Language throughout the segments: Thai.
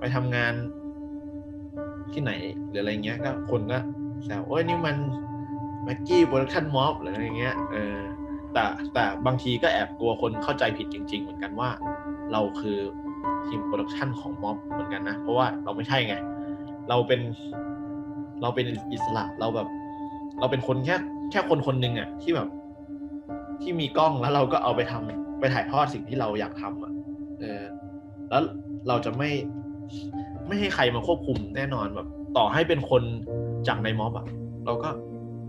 ไปทำงานที่ไหนหรืออะไรเงี้ยก็คนก็แซวโอ้ยนี่มันแม็กกี้โปรดักชันม็อบหรืออะไรเงี้ยเออแต่แต่บางทีก็แอบกลัวคนเข้าใจผิดจริง ๆ เหมือนกันว่า เราคือทีมโปรดักชันของม็อบเหมือนกันนะ เพราะว่าเราไม่ใช่ไง เราเป็นเราเป็นอิสระเราแบบ เราเป็นคนแค่แค่คนคนหนึ่งอะที่แบบ ที่มีกล้องแล้วเราก็เอาไปทำไปถ่ายทอดสิ่งที่เราอยากทำอะเออแล้วเราจะไม่ ไม่ให้ใครมาควบคุมแน่นอนแบบ ต่อให้เป็นคนจากในม็อบอะเราก็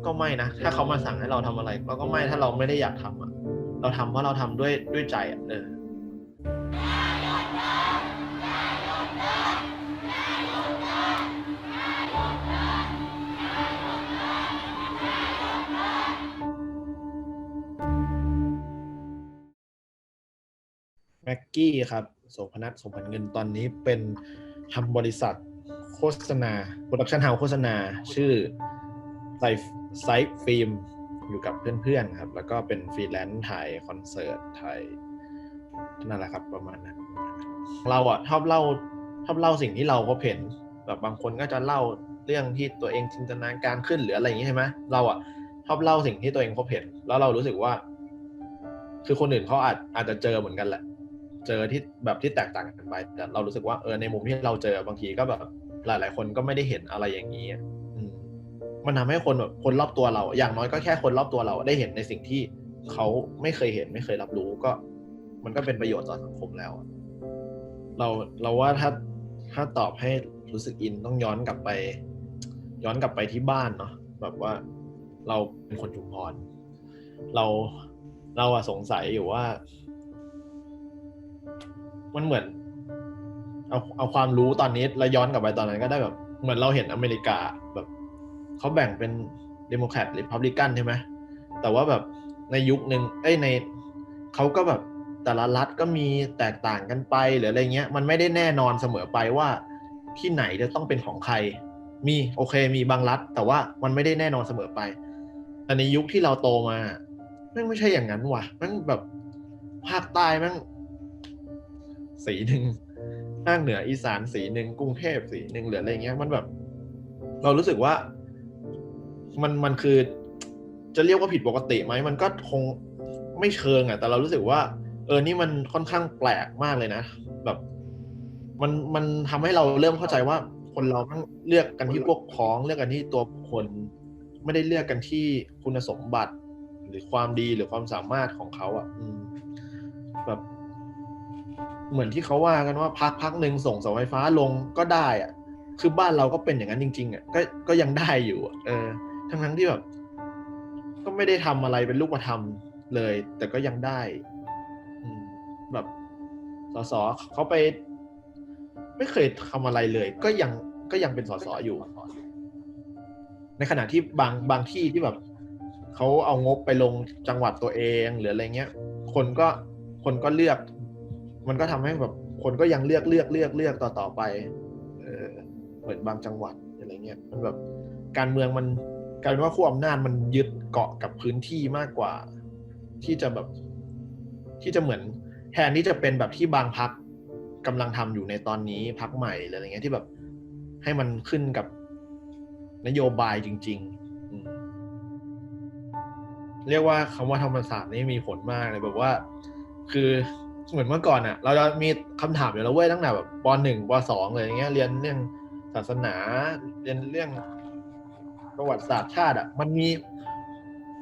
ก็ไม่นะ ถ้าเขามาสั่งให้เราทำอะไร เราก็ไม่ถ้าเราไม่ได้อยากทำอะเราทำเพราะเราทำด้วยด้วยใจอะเออแม็กกี้ครับ โสพนัทสมพันธ์เงินตอนนี้เป็นทำบริษัทโฆษณาโปรดักชันเฮาโฆษณาชื่อไซไซฟิล์มอยู่กับเพื่อนๆครับ แล้วก็เป็นฟรีแลนซ์ถ่ายคอนเสิร์ตถ่ายนั่นแหละครับประมาณนั้น เราอะชอบเล่าชอบเล่าสิ่งที่เราพบเห็นแบบบางคนก็จะเล่าเรื่องที่ตัวเองจินตนาการขึ้นหรืออะไรอย่างนี้ใช่ไหมเราอะชอบเล่าสิ่งที่ตัวเองพบเห็น แล้วเรารู้สึกว่า คือคนอื่นเขาอาจอาจจะเจอเหมือนกันแหละ เจอที่แบบที่แตกต่างกันไปแต่เรารู้สึกว่าเออในมุมที่เราเจอบางทีก็แบบหลาย ๆ คนก็ไม่ได้เห็นอะไรอย่างนี้มันทำให้คนแบบคนรอบตัวเรา อย่างน้อยก็แค่คนรอบตัวเราได้เห็นในสิ่งที่เขาไม่เคยเห็นไม่เคยรับรู้ก็ มันก็เป็นประโยชน์ต่อสังคมแล้ว เราเราว่าถ้าถ้าตอบให้รู้สึกอินต้องย้อนกลับไป ย้อนกลับไปที่บ้านเนาะแบบว่าเราเป็นคนชุมพรเราเราอะสงสัยอยู่ว่า มันเหมือน เอาเอาความรู้ตอนนี้แล้วย้อนกลับไปตอนนั้นก็ได้แบบ เหมือนเราเห็นอเมริกาแบบเขาแบ่งเป็นเดโมแครตหรือพับลิกันใช่ไหมแต่ว่าแบบในยุคหนึ่งเอ้ยในเขาก็แบบแต่ละรัฐก็มีแตกต่างกันไปหรืออะไรเงี้ย มันไม่ได้แน่นอนเสมอไปว่าที่ไหนจะต้องเป็นของใคร มีโอเคมีบางรัฐ แต่ว่ามันไม่ได้แน่นอนเสมอไปแต่ในยุคที่เราโตมาแม่งไม่ใช่อย่างนั้นว่ะแม่งแบบภาคใต้แม่ง สีหนึ่งภาคเหนืออีสานสีหนึ่งกรุงเทพสีหนึ่งหรืออะไรเงี้ยมันแบบ เรารู้สึกว่า มันมันคือ จะเรียกว่าผิดปกติไหมมันก็คงไม่เชิงอะแต่เรารู้สึกว่า เออนี่มันค่อนข้างแปลกมากเลยนะ แบบ มันมันทำให้เราเริ่มเข้าใจว่า คนเราต้องเลือกกันที่พวกพ้องเลือกกันที่ตัวคคลไม่ได้เลือกกันที่คุณสมบัติ หรือความดีหรือความสามารถของเขาอะแบบ เหมือนที่เขาว่ากันว่าพักพักหนึ่งส่งเสาไฟฟ้าลงก็ได้อะคือบ้านเราก็เป็นอย่างนั้นจริง ๆอะก็ก็ยังได้อยู่อเออ ทั้งทั้งที่แบบ ก็ไม่ได้ทำอะไรเป็นลูกธรรมเลย แต่ก็ยังได้อืแบบสสเขาไป ไม่เคยทำอะไรเลย ก็ยังก็ยังเป็นสสอยู่ ในขณะที่บางบางที่ที่แบบเขาเอางบไปลงจังหวัดตัวเองหรืออะไรเงี้ย คนก็คนก็เลือก มันก็ทำให้แบบคนก็ยังเลือกเลือกเลือกเลือกต่อต่อไปเออเหมือนบางจังหวัดอะไรเงี้ยมันแบบการเมืองมันกลายเป็นว่าขั้วอำนาจมันยึดเกาะกับพื้นที่มากกว่า ที่จะแบบที่จะเหมือนแทนที่จะเป็นแบบที่บางพักกำลังทำอยู่ในตอนนี้พักใหม่หออะไรเงี้ยที่แบบให้มันขึ้นกับนโยบายจริง ๆ เรียกว่าคำว่าธรรมศาสตร์นี่มีผลมากเลยแบบว่า คือ เหมือนเมื่อก่อนอะเราจะมีคำถามอยู่แล้วเว้ยตั้งแต่แบบปหนึ่งปสองเลยอย่างเงี้ยเรียนเรื่องศาสนา เรียนเรื่องประวัติศาสตร์ชาติอะมันมี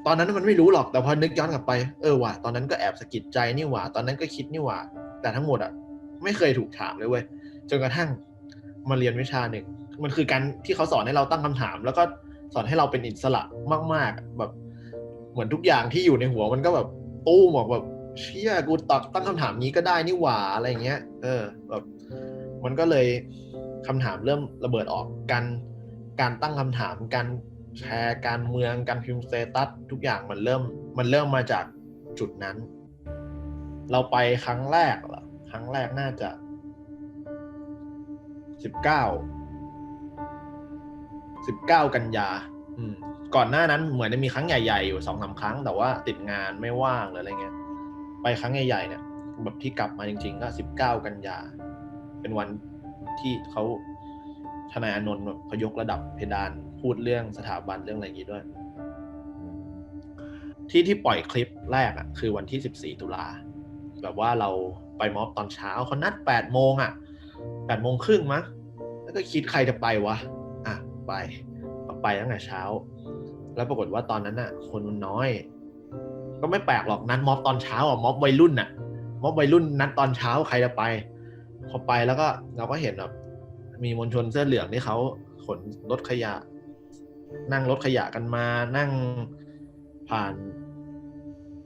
ตอนนั้นมันไม่รู้หรอกแต่พอนึกย้อนกลับไปเออว่ะตอนนั้นก็แอบสะกิดใจนี่หว่า ตอนนั้นก็คิดนี่หว่า แต่ทั้งหมดอะไม่เคยถูกถามเลยเว้ยจนกระทั่งมาเรียนวิชาหนึ่งมันคือการที่เขาสอนให้เราตั้งคำถาม แล้วก็สอนให้เราเป็นอิสระมาก ๆ แบบ เหมือนทุกอย่างที่อยู่ในหัวมันก็แบบตู้มออกแบบ เชี่ยกูตอบตั้งคำถามนี้ก็ได้นี่หว่าอะไรเงี้ย เออ แบบมันก็เลยคำถามเริ่มระเบิดออกการการตั้งคำถามการแชร์การเมืองการพิมพ์สเตตัสทุกอย่างมันเริ่ม มันเริ่มมาจากจุดนั้น เราไปครั้งแรกเหรอครั้งแรกน่าจะสิบเก้าสิบเก้ากันยาก่อนหน้านั้นเหมือนจะมีครั้งใหญ่ ๆ อยู่สองสาครั้ง แต่ว่าติดงานไม่ว่างหรืออะไรเงี้ย ไปครั้งใหญ่ๆเนี่ยแบบที่กลับมาจริงๆก็สิบเก้ากันยา เป็นวันที่เขาทนายอนนท์แบบเขายกระดับเพดานพูดเรื่องสถาบันเรื่องอะไรอย่างนี้ด้วย ที่ที่ปล่อยคลิปแรกอะคือวันที่14ตุลาแบบว่าเราไปม็อบตอนเช้าเขานัด8โมงอะ8โมงครึ่งมั้งแล้วก็คิดใครจะไปวะอะไปไปตั้งแต่เช้า แล้วปรากฏว่าตอนนั้นอะคนมันน้อย ก็ไม่แปลกหรอกนัดม็อบตอนเช้าอะม็อบวัยรุ่นน่ะม็อบวัยรุ่นนัดตอนเช้าใครจะไปพอไปแล้วก็เราก็เห็นแบบมีมวลชนเสื้อเหลืองที่เขาขนรถขยะ นั่งรถขยะกันมานั่งผ่าน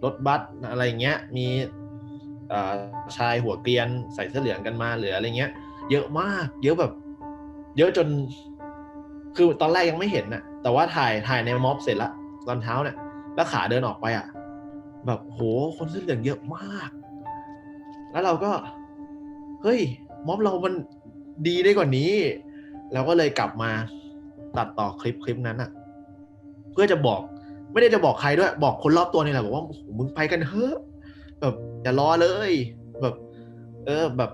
รถบัสอะไรเงี้ย มีชายหัวเกรียนใส่เสื้อเหลืองกันมาหรืออะไรเงี้ย เยอะมากเยอะแบบ เยอะจน คือตอนแรกยังไม่เห็นน่ะแต่ว่าถ่ายถ่ายในม็อบเสร็จละตอนเช้าเนี่ยแล้วขาเดินออกไปอะ แบบโหคนเสื้อเหลืองเยอะมาก แล้วเราก็ เฮ้ยม็อบเรามันดีได้กว่านี้ เราก็เลยกลับมาตัดต่อคลิปคลิปนั้นอะเพื่อจะบอก ไม่ได้จะบอกใครด้วย บอกคนรอบตัวนี่แหละบอกว่าโอ้โหมึงไปกันเถอะแบบอย่ารอเลย แบบ เออ แบบ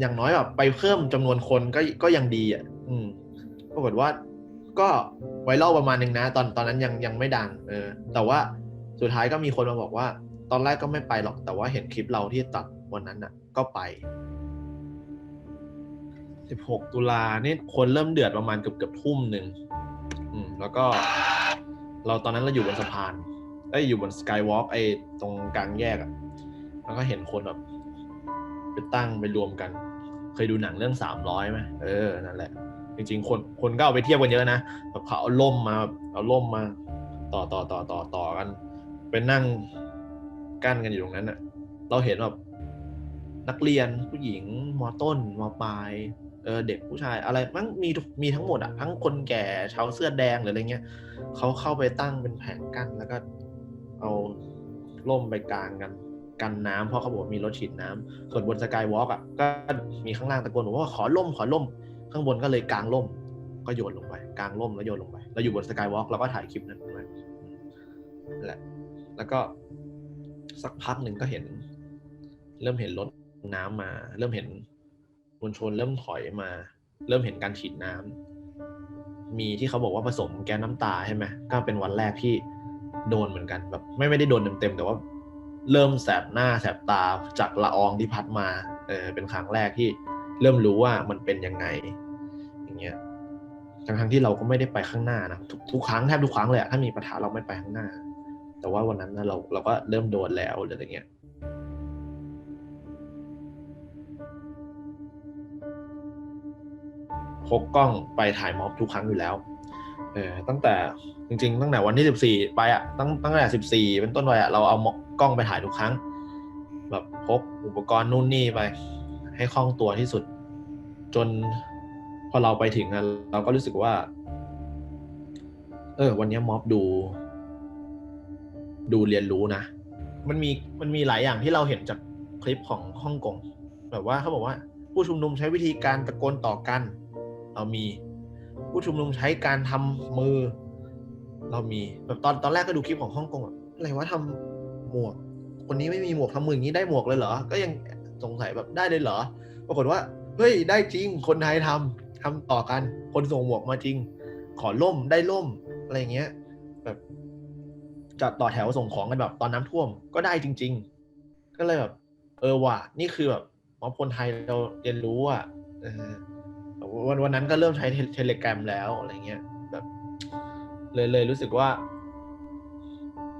อย่างน้อยแบบไปเพิ่มจำนวนคนก็ก็ยังดีอะ อืมปรากฏว่าก็ไวรัลประมาณนึงนะ ตอนตอนนั้นยังยังไม่ดัง เออ แต่ว่า สุดท้ายก็มีคนมาบอกว่า ตอนแรกก็ไม่ไปหรอกแต่ว่าเห็นคลิปเราที่ตัดวันนั้นน่ะ ก็ไป 16 ตุลานี่คนเริ่มเดือดประมาณเกือบเกือบทุ่มหนึ่งอืม แล้วก็ เราตอนนั้นเราอยู่บนสะพานเอ้อยู่บนสกายวอล์กไอ้ตรงกลางแยกอะแล้วก็เห็นคนแบบไปตั้งไปรวมกัน เคยดูหนังเรื่องสามร้อยไหมเออนั่นแหละ จริง ๆ คนคนก็เอาไปเทียบกันเยอะนะแบบเขาเอาล่มมาเอาล่มมา ต่อต่อต่อต่อต่อกัน ไปนั่งกั้นกันอยู่ตรงนั้นอะเราเห็นแบบนักเรียนผู้หญิงมต้นมปลายเออเด็กผู้ชายอะไรมันมีมีทั้งหมดอะทั้งคนแก่ชาวเสื้อแดงหรืออะไรเงี้ยเขาเข้าไปตั้งเป็นแผงกั้นแล้วก็เอาล่มไปกลางกันกันน้ำเพราะเขาบอกมีรถฉีดน้ำส่วนบนสกายวอล์กอะก็มีข้างล่างตะโกนบอกว่าขอล่มขอล่ม ข้างบนก็เลยกลางล่ม ก็โยนลงไปกลางล่มแล้วโยนลงไปเราอยู่บนสกายวอล์กเราก็ถ่ายคลิปนั้นไว้นั่นแหละ แล้วก็สักพักหนึ่งก็เห็น เริ่มเห็นรถน้ำมา เริ่มเห็นมวลชนเริ่มถอยมา เริ่มเห็นการฉีดน้ำมีที่เขาบอกว่าผสมแก๊สน้ำตาใช่ไหมก็เป็นวันแรกที่โดนเหมือนกันแบบไม่ไม่ได้โดนเต็มๆแต่ว่าเริ่มแสบหน้าแสบตาจากละอองที่พัดมา เออเป็นครั้งแรกที่เริ่มรู้ว่ามันเป็นยังไง อย่างเงี้ย ทั้งทั้งๆที่เราก็ไม่ได้ไปข้างหน้านะทุกทุกครั้งแทบทุกครั้งเลยอะถ้ามีปัญหาเราไม่ไปข้างหน้า แต่ว่าวันนั้นนะเราเราก็เริ่มโดนแล้วอะไรเงี้ยพกกล้องไปถ่ายม็อบทุกครั้งอยู่แล้วเออตั้งแต่จริง ๆ ตั้งแต่วันที่สิบสี่ไปอะตั้งตั้งแต่สิบสี่เป็นต้นไปอะเราเอากล้องไปถ่ายทุกครั้ง แบบพกอุปกรณ์นู่นนี่ไป ให้คล่องตัวที่สุด จนพอเราไปถึงอะเราก็รู้สึกว่า เออ วันนี้ม็อบดู ดูเรียนรู้นะ มันมีมันมีหลายอย่างที่เราเห็นจากคลิปของฮ่องกงแบบว่าเขาบอกว่า ผู้ชุมนุมใช้วิธีการตะโกนต่อกัน เรามี ผู้ชุมนุมใช้การทำมือ เรามีแบบตอนตอนแรกก็ดูคลิปของฮ่องกงอะอะไรว่าทำหมวก คนนี้ไม่มีหมวกทำมืออย่างนี้ได้หมวกเลยเหรอ ก็ยังสงสัยแบบได้เลยเหรอ ปรากฏว่าเฮ้ยได้จริง คนไทยทำทำต่อกัน คนส่งหมวกมาจริง ขอล่มได้ล่มอะไรเงี้ย แบบ จัดต่อแถวส่งของกันแบบตอนน้ำท่วมก็ได้จริง ๆ ก็เลยแบบ เออว่ะนี่คือแบบหมอบคนไทยเราเรียนรู้อะวันวันนั้นก็เริ่มใช้เทเลกรมแล้วอะไรเงี้ยแบบเลยเลยรู้สึกว่า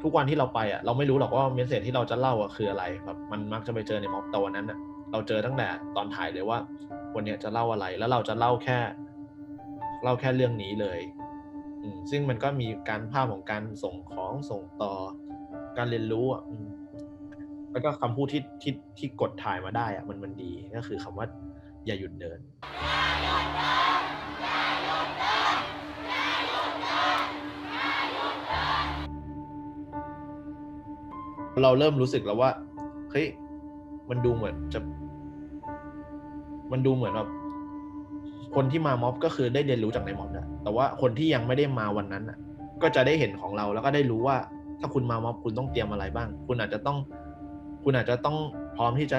ทุกวันที่เราไปอะ เราไม่รู้หรอกว่าเมสเซจที่เราจะเล่าอะคืออะไรแบบมันมักจะไปเจอในม็อบแต่วันนั้นอะ เราเจอตั้งแต่ตอนถ่ายเลยว่า วันเนี้ยจะเล่าอะไร แล้วเราจะเล่าแค่ เล่าแค่เรื่องนี้เลย ซึ่งมันก็มีการภาพของการส่งของส่งต่อ การเรียนรู้อะแล้วก็คำพูดที่ที่ที่กดถ่ายมาได้อะมันมันดีก็คือคำว่า อย่าหยุดเดินเราเริ่มรู้สึกแล้วว่าเฮ้ยมันดูเหมือนจะ มันดูเหมือนแบบ คนที่มาม็อบก็คือได้เรียนรู้จากในม็อบแหละแต่ว่าคนที่ยังไม่ได้มาวันนั้นอะ ก็จะได้เห็นของเราแล้วก็ได้รู้ว่า ถ้าคุณมาม็อบคุณต้องเตรียมอะไรบ้าง คุณอาจจะต้อง คุณอาจจะต้องพร้อมที่จะ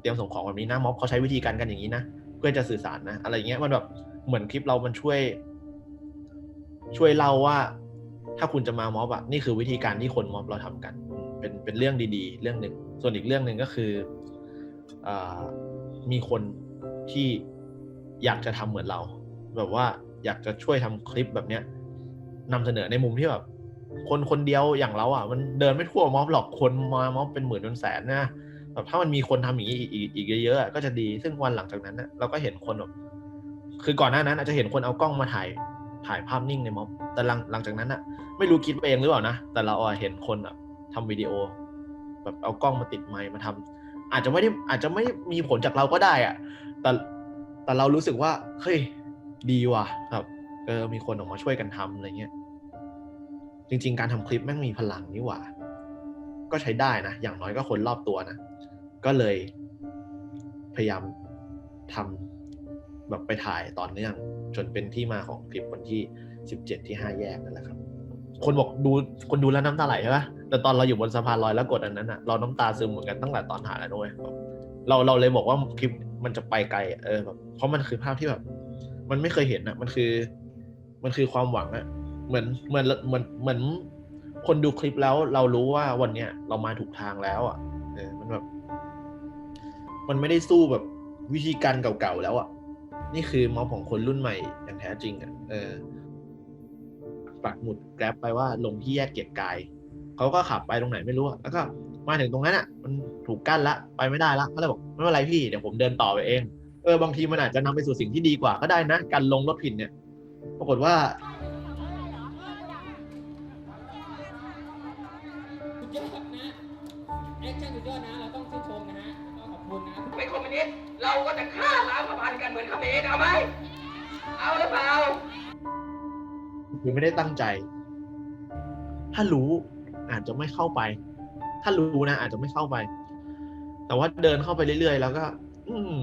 เตรียมส่งของแบบนี้นะม็อบเขาใช้วิธีการกันอย่างนี้นะเพื่อจะสื่อสารนะ อะไรเงี้ยมันแบบเหมือนคลิปเรามันช่วย ช่วยเล่าว่า ถ้าคุณจะมาม็อบอะนี่คือวิธีการที่คนม็อบเราทำกัน เป็นเป็นเรื่องดีๆ เรื่องหนึ่งส่วนอีกเรื่องหนึ่งก็คืออมีคนที่ อยากจะทำเหมือนเรา แบบว่าอยากจะช่วยทำคลิปแบบเนี้ยนำเสนอในมุมที่แบบคนคนเดียวอย่างเราอะ มันเดินไม่ทั่วม็อบหรอกคนมาม็อบเป็นหมื่นเป็นแสนนะแบบถ้ามันมีคนทำอย่างนี้อีกอีกเยอะๆก็จะดีซึ่งวันหลังจากนั้นนะเราก็เห็นคนแบบคือก่อนหน้านั้น อาจจะเห็นคนเอากล้องมาถ่ายถ่ายภาพนิ่งในม็อบแต่หลังหลังจากนั้นอะ ไม่รู้คิดไปเองหรือเปล่านะแต่เราเห็นคนอะทำวิดีโอ แบบเอากล้องมาติดไมค์มาทำอาจจะไม่ได้อาจจะไม่มีผลจากเราก็ได้อะแต่ แต่เรารู้สึกว่าเฮ้ยดีว่ะแบบเออมีคนออกมาช่วยกันทำอะไรเงี้ยจริง ๆ การทำคลิปแม่งมีพลังนี่หว่า ก็ใช้ได้นะ อย่างน้อยก็คนรอบตัวนะ ก็เลยพยายามทำแบบไปถ่ายต่อเนื่อง จนเป็นที่มาของคลิปวันที่สิบเจ็ดที่ห้าแยกนั่นแหละครับ คนบอกดูคนดูแล้วน้ำตาไหลใช่ปะแต่ตอนเราอยู่บนสะพานลอยแล้วกดอันนั้นอะเราน้ำตาซึมเหมือนกันตั้งแต่ตอนถ่ายแล้วด้วยแบบ เราเราเลยบอกว่าคลิปมันจะไปไกลเออแบบเพราะมันคือภาพที่แบบ มันไม่เคยเห็นอะมันคือ มันคือความหวังอะเหมือนเหมือนเหมือนเหมือน คนดูคลิปแล้ว เรารู้ว่าวันเนี้ยเรามาถูกทางแล้วอะเออ มันแบบ มันไม่ได้สู้แบบวิธีการเก่าๆแล้วอะนี่คือมอบของคนรุ่นใหม่อย่างแท้จริงอะเออปักหมุดแกร็บไปว่าลงที่แยกเกียรติกายเขาก็ขับไปตรงไหนไม่รู้อะแล้วก็มาถึงตรงนั้นอะมัน ถูกกั้นละไปไม่ได้ละก็เลยบอกไม่เป็นไรพี่เดี๋ยวผมเดินต่อไปเองเออบางทีมันอาจจะนำไปสู่สิ่งที่ดีกว่าก็ได้นะการลงรถผิดเนี่ย ปรากฏว่าสุดยอดนะแอคชั่นสุดยอดนะเราต้องชื่นชมนะฮะก็ขอบคุณนะเป็นคอมมิวนิสต์เราก็จะฆ่าล้างสะพานกันเหมือนเขมรเอาไหมเอาหรือเปล่าคือไม่ได้ตั้งใจ ถ้ารู้อาจจะไม่เข้าไป ถ้ารู้นะ อาจจะไม่เข้าไป แต่ว่าเดินเข้าไปเรื่อยๆ แล้วก็ อืม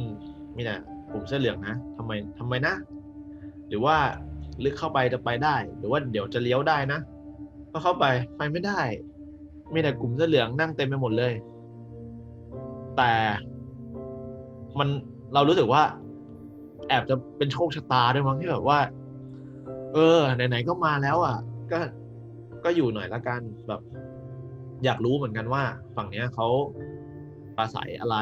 มีแต่กลุ่มเสื้อเหลืองนะทำไมทำไมนะ หรือว่าลึกเข้าไปจะไปได้ หรือว่าเดี๋ยวจะเลี้ยวได้นะก็เข้าไปไปไม่ได้ มีแต่กลุ่มเสื้อเหลืองนั่งเต็มไปหมดเลย แต่มันเรารู้สึกว่า แอบจะเป็นโชคชะตาด้วยมั้งที่แบบว่า เออไหนๆก็มาแล้ว อะ ก็ก็อยู่หน่อยละกันแบบ อยากรู้เหมือนกันว่า ฝั่งเนี้ยเขา ปราศัยอะไร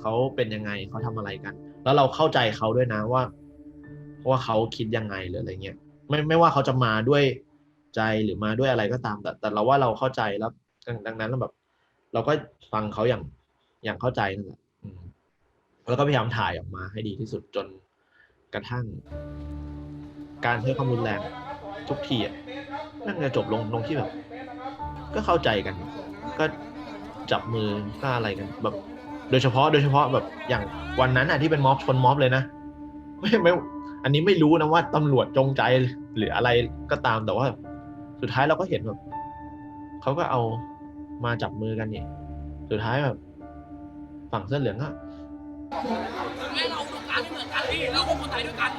เขาเป็นยังไงเขาทำอะไรกัน แล้วเราเข้าใจเขาด้วยนะว่าว่าเขาคิดยังไงหรืออะไรเงี้ยไม่ไม่ว่าเขาจะมาด้วยใจหรือมาด้วยอะไรก็ตาม แต่แต่เราว่าเราเข้าใจแล้วดังดังนั้นเราแบบ เราก็ฟังเขาอย่างอย่างเข้าใจนั่นแหละแล้วก็พยายามถ่ายออกมาให้ดีที่สุดจนกระทั่ง การใช้ความรุนแรงทุกทีอะนั่นจะจบลงลงที่แบบ ก็เข้าใจกัน ก็ จับมือก็อะไรกัน แบบ โดยเฉพาะโดยเฉพาะแบบอย่างวันนั้นอะที่เป็นม็อบชนม็อบเลยนะไม่ไม่อันนี้ไม่รู้นะว่าตำรวจจงใจหรืออะไรก็ตามแต่ว่า สุดท้ายเราก็เห็นแบบเขาก็เอามาจับมือกันเนี่ยสุดท้ายแบบ ฝั่งเสื้อเหลืององการเราคนไทยด้วยกัน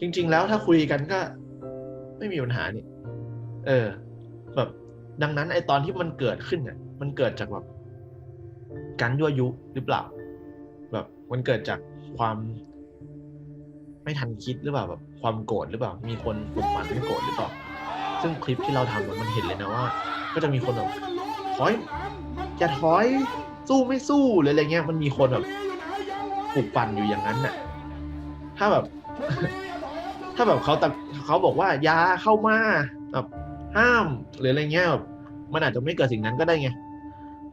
จริง ๆ แล้วถ้าคุยกันก็ ไม่มีปัญหานี่ เออ แบบ ดังนั้นไอตอนที่มันเกิดขึ้นเนี่ยมันเกิดจากแบบการยั่วยุหรือเปล่า แบบมันเกิดจากความไม่ทันคิดหรือเปล่าแบบความโกรธหรือเปล่า มีคนปลุกปั่นให้โกรธหรือเปล่า ซึ่งคลิปที่เราทำมันเห็นเลยนะว่า ก็จะมีคนแบบถอยอย่าถอย สู้ไม่สู้หรืออะไรเงี้ยมันมีคนแบบปลุกปั่นอยู่อย่างนั้นน่ะ ถ้าแบบ ถ้าแบบเขาแต่เขาบอกว่าอยาเข้ามาแบบห้ามหรืออะไรเงี้ยแบบมันอาจจะไม่เกิดสิ่งนั้นก็ได้ไง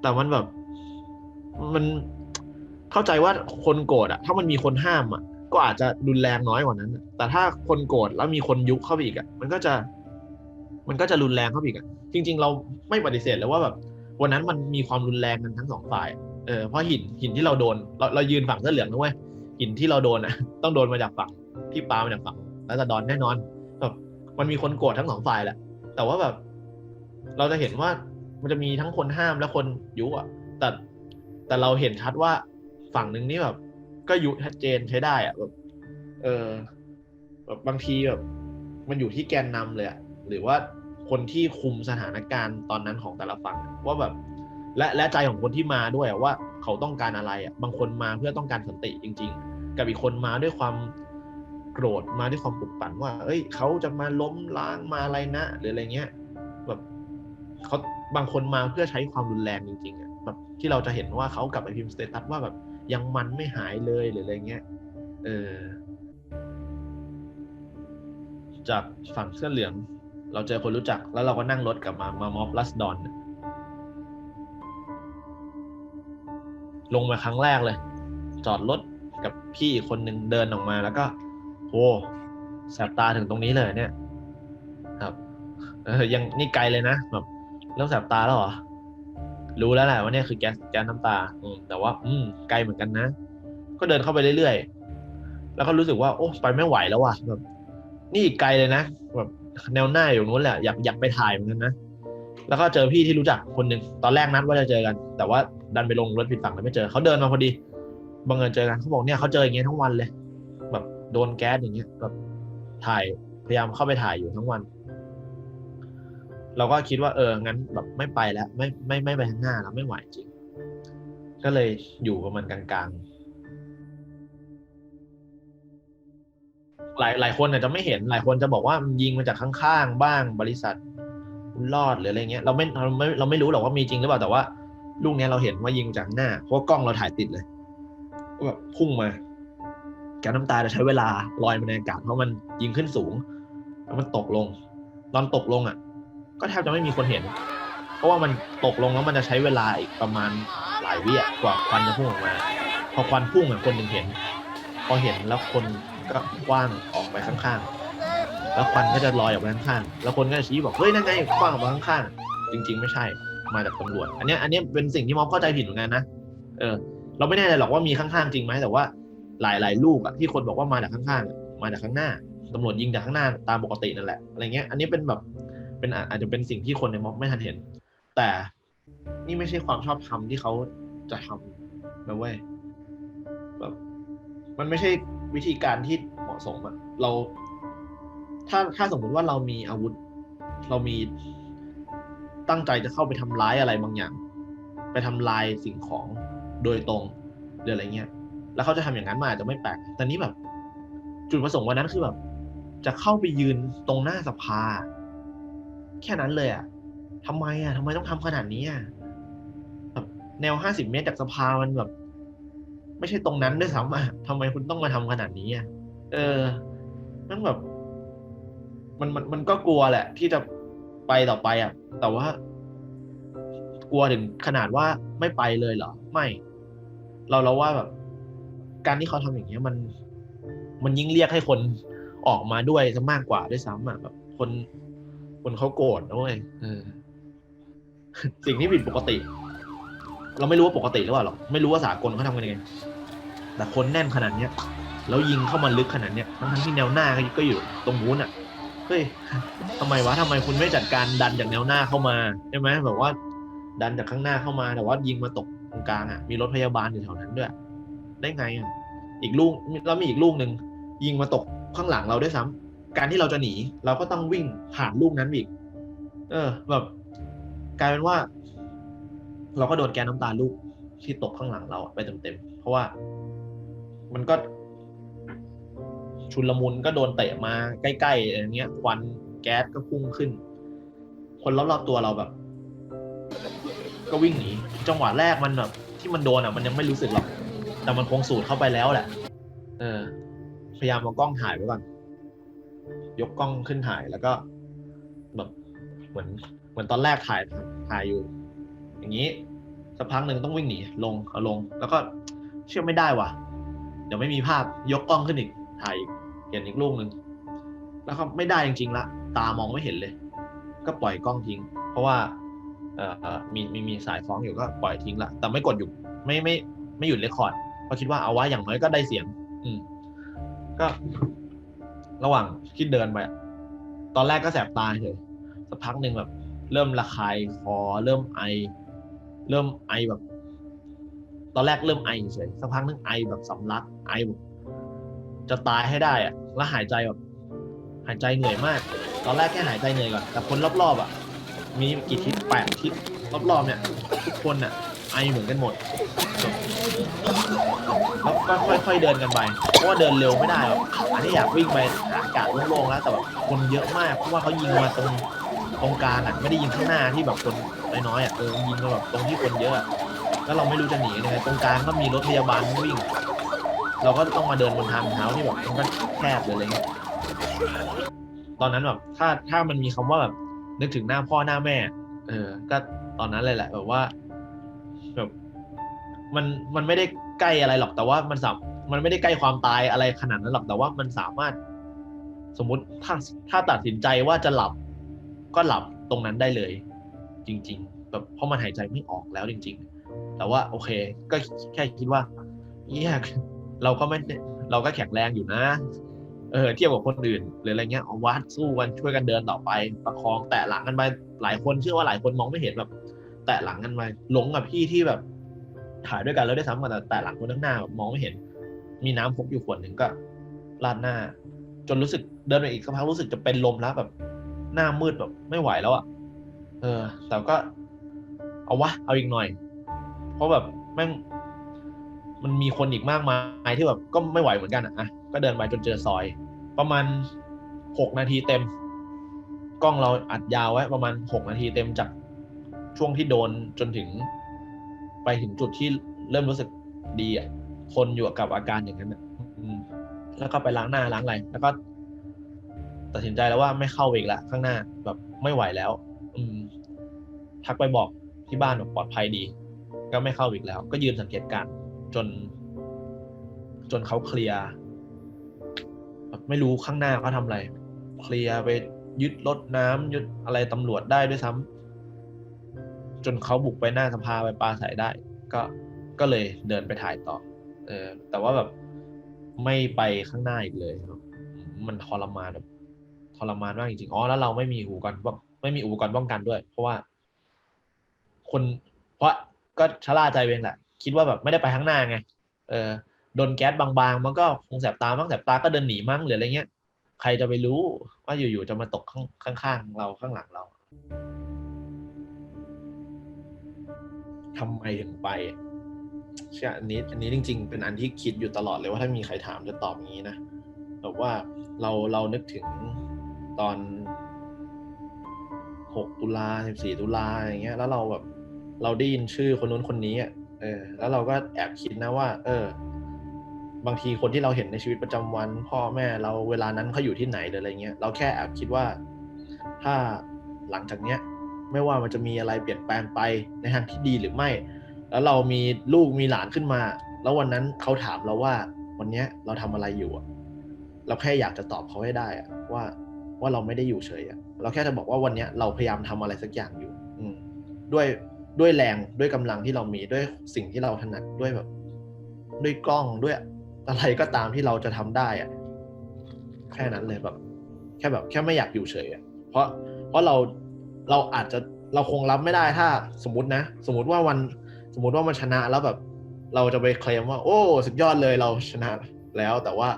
แต่มันแบบ มันเข้าใจว่าคนโกรธอะถ้ามันมีคนห้ามอะก็อาจจะรุนแรงน้อยกว่านั้น แต่ถ้าคนโกรธแล้วมีคนยุเข้าไปอีกอะมันก็จะ มันก็จะรุนแรงเข้าไปอีกอะจริง ๆ เราไม่ปฏิเสธเลยว่าแบบ วันนั้นมันมีความรุนแรงกันทั้งสองฝ่ายเออเพราะหินหินที่เราโดนเราเรายืนฝั่งเสื้อเหลืองนะเว้ยหินที่เราโดนอะต้องโดนมาจากฝั่งที่ปามาจากฝั่งรัษฎรแน่นอนแบบมันมีคนโกรธทั้งสองฝ่ายแหละแต่ว่าแบบ เราจะเห็นว่ามันจะมีทั้งคนห้ามและคนยุอะแต่แต่เราเห็นชัดว่าฝั่งหนึ่งนี่แบบ ก็ยุชัดเจนใช้ได้อะแบบเออแบบบางทีแบบมันอยู่ที่แกนนำเลยอะหรือว่า คนที่คุมสถานการณ์ตอนนั้นของแต่ละฝั่งว่าแบบและและใจของคนที่มาด้วยว่าเขาต้องการอะไรอะบางคนมาเพื่อต้องการสันติจริง ๆ กับอีกคนมาด้วยความโกรธมาด้วยความปุกปั่นว่า เอ้ยเขาจะมาล้มล้างมาอะไรนะหรืออะไรเงี้ยแบบเขาบางคนมาเพื่อใช้ความรุนแรงจริงๆอะแบบที่เราจะเห็นว่าเขากลับไปพิมพ์สเตตัสว่าแบบยังมันไม่หายเลยหรืออะไรเงี้ยเออจากฝั่งเสื้อเหลือง เราเจอคนรู้จักแล้วเราก็นั่งรถกลับมามาม็อบลัสดอนลงมาครั้งแรกเลย จอดรถกับพี่อีกคนหนึ่งเดินออกมาแล้วก็โอ้แสบตาถึงตรงนี้เลยเนี่ย ครับเออยังนี่ไกลเลยนะแบบเริ่มแสบตาแล้วเหรอรู้แล้วแหละว่าเนี่ยคือแก๊สแก๊สน้ำตา อืมแต่ว่า อืมไกลเหมือนกันนะ ก็เดินเข้าไปเรื่อยๆแล้วก็รู้สึกว่า โอ้ไปไม่ไหวแล้วว่ะแบบ นี่ไกลเลยนะแบบ แนวหน้าอยู่นู้นแหละอยากอยากไปถ่ายเหมือนกันนะแล้วก็เจอพี่ที่รู้จักคนหนึ่งตอนแรกนัดว่าจะเจอกัน แต่ว่าดันไปลงรถผิดฝั่งแล้วไม่เจอเขาเดินมาพอดีบังเอิญเจอกันเขาบอกเนี่ยเขาเจออย่างเงี้ยทั้งวันเลย แบบโดนแก๊สอย่างเงี้ยแบบถ่ายพยายามเข้าไปถ่ายอยู่ทั้งวัน เราก็คิดว่าเอองั้นแบบไม่ไปแล้ว ไม่ไม่ไม่ไปข้างหน้าแล้วไม่ไหวจริง ก็เลยอยู่ประมาณกลางๆ หลายหลายคนอาจจะไม่เห็นหลายคนจะบอกว่ามันยิงมาจากข้างๆบ้างบริษัทรอดหรืออะไรเงี้ยเราไม่เราไม่เราไม่รู้หรอกว่ามีจริงหรือเปล่าแต่ว่าลูกเนี้ยเราเห็นว่ายิงจากหน้า เพราะกล้องเราถ่ายติดเลยแบบพุ่งมาแก๊สน้ำตาจะใช้เวลาลอยมาในอากาศเพราะมันยิงขึ้นสูง แล้วมันตกลง ตอนตกลงอะ ก็แทบจะไม่มีคนเห็น เพราะว่ามันตกลงแล้วมันจะใช้เวลาอีกประมาณหลายวิอะกว่าควันจะพุ่งออกมา พอควันพุ่งอะคนหนึ่งเห็น พอเห็นแล้วคน ก็กว้างออกไปข้างๆ แล้วควันก็จะลอยออกไปข้างๆ แล้วคนก็จะชี้บอกเฮ้ยนั่นไงกว้างออกมาข้างๆ จริง ๆ ไม่ใช่ มาจากตำรวจ อันนี้อันนี้เป็นสิ่งที่ม็อบเข้าใจผิดเหมือนกันนะ เออ เราไม่แน่ใจหรอกว่ามีข้างๆจริงไหมแต่ว่าหลายๆลูกอะที่คนบอกว่ามาจากข้างๆ มาจากข้างหน้าตำรวจยิงจากข้างหน้าตามปกตินั่นแหละ อะไรเงี้ย อันนี้เป็นแบบ เป็นอาอาจจะเป็นสิ่งที่คนในม็อบไม่ทันเห็น แต่นี่ไม่ใช่ความชอบธรรมที่เขาจะทำนะเว้ย แบบ มันไม่ใช่ วิธีการที่เหมาะสมอะเรา ถ้าถ้าสมมุติว่าเรามีอาวุธ เรามีตั้งใจจะเข้าไปทำร้ายอะไรบางอย่าง ไปทำลายสิ่งของโดยตรงหรืออะไรเงี้ย แล้วเขาจะทำอย่างนั้นมาอาจจะไม่แปลกแต่นี้แบบ จุดประสงค์วันนั้นคือแบบ จะเข้าไปยืนตรงหน้าสภา แค่นั้นเลยอะทำไมอะทำไมต้องทำขนาดนี้อะแบบแนวห้าสิบเมตรจากสภามันแบบ ไม่ใช่ตรงนั้นด้วยซ้ำอะทำไมคุณต้องมาทำขนาดนี้อะเออนั่นแบบ มันมันมันก็กลัวแหละ ที่จะไปต่อไปอะ แต่ว่า กลัวถึงขนาดว่าไม่ไปเลยเหรอ ไม่ เราเราว่าแบบ การที่เขาทำอย่างเงี้ย มัน มันยิ่งเรียกให้คนออกมาด้วยซะมากกว่าด้วยซ้ำอะแบบคนคนเขาโกรธนะเว้ยสิ่งที่ผิดปกติ เราไม่รู้ว่าปกติหรือเปล่าหรอกไม่รู้ว่าสากลเขาทำกันยังไงแต่คนแน่นขนาดเนี้ยแล้วยิงเข้ามาลึกขนาดเนี้ยทั้งที่แนวหน้าก็อยู่ตรงนู้นอะเฮ้ยทำไมวะทำไมคุณไม่จัดการดันจากแนวหน้าเข้ามาใช่ไหมแบบว่า ดันจากข้างหน้าเข้ามาแต่ว่ายิงมาตกตรงกลางอะมีรถพยาบาลอยู่แถวนั้นด้วย ได้ไงอะอีกลูกแล้วมีอีกลูกหนึ่งยิงมาตกข้างหลังเราด้วยซ้ำการที่เราจะหนี เราก็ต้องวิ่งผ่านลูกนั้นอีก เออ แบบ กลายเป็นว่า เราก็โดนแกนน้ำตาลูกที่ตกข้างหลังเราไปเต็มๆ เพราะว่ามันก็ชุนละมุนก็โดนเตะมาใกล้ๆอย่างเงี้ยควันแก๊สก็พุ่งขึ้น คนรอบๆตัวเราแบบ ก็วิ่งหนีจังหวะแรกมันแบบ ที่มันโดนอะ มันยังไม่รู้สึกหรอก แต่มันคงสูดเข้าไปแล้วแหละ เออ พยายามเอากล้องถ่ายไว้ก่อน ยกกล้องขึ้นถ่ายแล้วก็ แบบเหมือนเหมือนตอนแรกถ่ายถ่ายอยู่ อย่างนี้สักพักหนึ่งต้องวิ่งหนีลงเอาลง แล้วก็เชื่อไม่ได้ว่ะ เดี๋ยวไม่มีภาพยกกล้องขึ้นอีกถ่ายอีกเห็นอีกลูกหนึ่งแล้วก็ไม่ได้จริงๆละตามองไม่เห็นเลย ก็ปล่อยกล้องทิ้ง เพราะว่าเอ่อมีมีมีสายฟ้องอยู่ก็ปล่อยทิ้งละแต่ไม่กดอยู่ไม่ไม่ไม่หยุดเรคคอร์ดเพราะคิดว่าเอาไว้อย่างน้อยก็ได้เสียง อืม ก็ระหว่างที่เดินไปตอนแรกก็แสบตาเฉยสักพักหนึ่งแบบ เริ่มระคายคอเริ่มไอ เริ่มไอแบบ ตอนแรกเริ่มไอเฉยสักพักนึงไอแบบสำลัก ไอแบบจะตายให้ได้อะแล้วหายใจแบบ หายใจเหนื่อยมาก ตอนแรกแค่หายใจเหนื่อยก่อนแต่คนรอบๆอะ มีกี่ทิศแปดทิศรอบๆเนี่ย ทุกคนอะ ไอเหมือนกันหมดแล้วก็ค่อยๆเดินกันไป เพราะว่าเดินเร็วไม่ได้หรอกอันนี้อยากวิ่งไปหาอากาศโล่งๆแล้วแต่แบบคนเยอะมาก เพราะว่าเขายิงมาตรง ตรงกลางอะไม่ได้ยิงข้างหน้าที่แบบคนน้อยๆอะเออยิงมาแบบตรงที่คนเยอะอะแล้วเราไม่รู้จะหนียังไงตรงกลางก็มีรถพยาบาลวิ่ง เราก็ต้องมาเดินบนทางเท้าที่แบบมันก็แคบเลยอะไรเงี้ยตอนนั้นแบบถ้าถ้ามันมีคำว่าแบบนึกถึงหน้าพ่อหน้าแม่ เออ ก็ตอนนั้นเลยแหละ แบบว่าแบบมันมันไม่ได้ใกล้อะไรหรอกแต่ว่ามันสามมันไม่ได้ใกล้ความตายอะไรขนาดนั้นหรอกแต่ว่ามันสามารถ สมมติถ้าถ้าตัดสินใจว่าจะหลับ ก็หลับตรงนั้นได้เลย จริง ๆ แบบเพราะมันหายใจไม่ออกแล้วจริง ๆ แต่ว่าโอเค ก็แค่คิดว่าเยี่ยเราก็ไม่เราก็แข็งแรงอยู่นะเออเทียบกับคนอื่นหรืออะไรเงี้ยเอาวัดสู้กันช่วยกันเดินต่อไป ประคองแตะหลังกันไปหลายคนเชื่อว่าหลายคนมองไม่เห็นแบบ แตะหลังกันไปหลงกับพี่ที่แบบถ่ายด้วยกันแล้วได้ซ้ำกันแต่แตะหลังคนข้างหน้าแบบมองไม่เห็น มีน้ำพกอยู่ขวดหนึ่งก็ราดหน้า จนรู้สึกเดินไปอีกสักพักรู้สึกจะเป็นลมแล้วแบบ หน้ามืดแบบไม่ไหวแล้วอะ เออ แต่ก็ เอาวะ เอาอีกหน่อย เพราะแบบแม่งมันมีคนอีกมากมายที่แบบก็ไม่ไหวเหมือนกันอะอะ ก็เดินไปจนเจอซอย ประมาณหกนาทีเต็ม กล้องเราอัดยาวไว้ประมาณหกนาทีเต็มจากช่วงที่โดนจนถึง ไปถึงจุดที่เริ่มรู้สึกดีอะ คนอยู่กับอาการอย่างนั้นอะแล้วก็ไปล้างหน้าล้างอะไรแล้วก็ ตัดสินใจแล้วว่าไม่เข้าอีกละข้างหน้าแบบไม่ไหวแล้ว อืม ทักไปบอกที่บ้านปลอดภัยดี ก็ไม่เข้าอีกแล้ว ก็ยืนสังเกตการ์จน จนเขาเคลียร์แบบไม่รู้ข้างหน้าเขาทำอะไร เคลียร์ไปยึดรถน้ำยึดอะไรตำรวจได้ด้วยซ้ำจนเขาบุกไปหน้าสภาไปปลาใส่ได้ ก็ก็เลยเดินไปถ่ายต่อ เออ แต่ว่าแบบไม่ไปข้างหน้าอีกเลย มันทรมานแบบ รมานมากจริงๆอ๋อแล้วเราไม่มีอุปกรณ์ไม่มีอุปกรณ์ป้องกันด้วย เพราะว่า คน เพราะก็ชะล่าใจเองแหละคิดว่าแบบไม่ได้ไปข้างหน้าไงเออโดนแก๊สบางๆ มันก็คงแสบตามั้งแสบตาก็เดินหนีมั้งหรืออะไรเงี้ย ใครจะไปรู้ว่าอยู่ๆจะมาตกข้างข้างๆเราข้างหลังเราทำไมถึงไปเชื่ออันนี้ อันนี้จริง ๆ เป็นอันที่คิดอยู่ตลอดเลยว่าถ้ามีใครถามจะตอบอย่างนี้นะแบบว่าเราเรานึกถึง ตอน6ตุลา14ตุลาอย่างเงี้ย แล้วเราแบบ เราได้ยินชื่อคนนู้นคนนี้อะเออ แล้วเราก็แอบคิดนะว่า เออ บางทีคนที่เราเห็นในชีวิตประจำวัน พ่อแม่เราเวลานั้นเขาอยู่ที่ไหนหรืออะไรเงี้ยเราแค่แอบคิดว่า ถ้าหลังจากเนี้ย ไม่ว่ามันจะมีอะไรเปลี่ยนแปลงไปในทางที่ดีหรือไม่ แล้วเรามีลูกมีหลานขึ้นมา แล้ววันนั้นเขาถามเราว่า วันเนี้ยเราทำอะไรอยู่เราแค่อยากจะตอบเขาให้ได้ว่า ว่าเราไม่ได้อยู่เฉยอะเราแค่จะบอกว่าวันนี้เราพยายามทำอะไรสักอย่างอยู่ อืด้วยด้วยแรงด้วยกำลังที่เรามีด้วยสิ่งที่เราถนัดด้วยแบบ ด้วยกล้องด้วยอะไรก็ตามที่เราจะทำได้อะแค่นั้นเลยแบบ แค่แบบ แค่ไม่อยากอยู่เฉยอะเพราะเพราะเราเราอาจจะเราคงรับไม่ได้ถ้าสมมตินะ สมมติว่าวันสมมติว่ามันชนะแล้วแบบ เราจะไปเคลมว่า โอ้สุดยอดเลยเราชนะแล้วแต่ว่า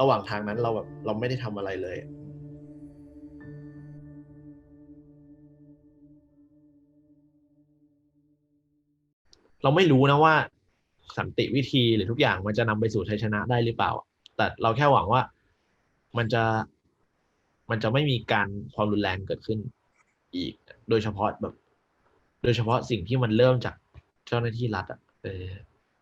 ระหว่างทางนั้นเราแบบเราไม่ได้ทำอะไรเลย เราไม่รู้นะว่า สันติวิธีหรือทุกอย่างมันจะนำไปสู่ชัยชนะได้หรือเปล่า แต่เราแค่หวังว่ามันจะมันจะไม่มีการความรุนแรงเกิดขึ้นอีก โดยเฉพาะแบบ โดยเฉพาะสิ่งที่มันเริ่มจากเจ้าหน้าที่รัฐอะ